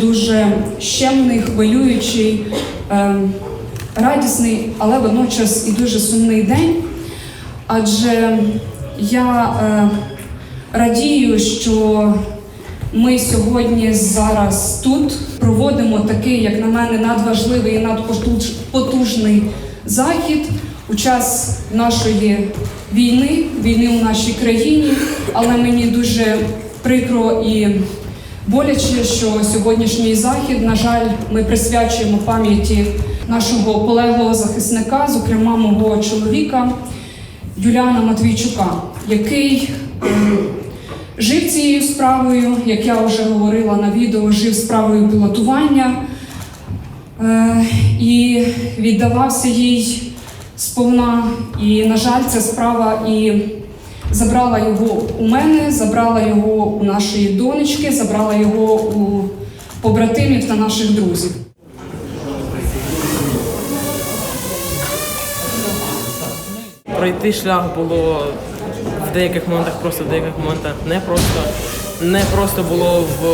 дуже щемний, хвилюючий, ем, радісний, але водночас і дуже сумний день. Адже я е, радію, що ми сьогодні зараз тут проводимо такий, як на мене, надважливий і надпотужний захід у час нашої війни, війни у нашій країні. Але мені дуже прикро і боляче, що сьогоднішній захід, на жаль, ми присвячуємо пам'яті нашого полеглого захисника, зокрема мого чоловіка Юліана Матвійчука, який ем, жив цією справою, як я вже говорила на відео, жив справою пілотування е, і віддавався їй сповна. І, на жаль, ця справа і забрала його у мене, забрала його у нашої донечки, забрала його у побратимів та наших друзів. Пройти шлях було в деяких моментах просто, в деяких моментах не просто. Не просто було в,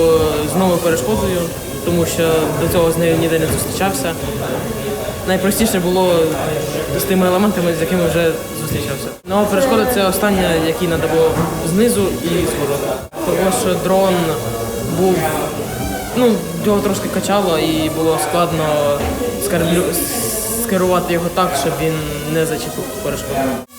з перешкодою, тому що до цього з нею ніде не зустрічався. Найпростіше було з тими елементами, з якими вже зустрічався. Нова перешкода це остання, який треба було знизу і згору. Тому що дрон був, ну, його трошки качало і було складно скерувати його так, щоб він не зачепив перешкоду. Ну,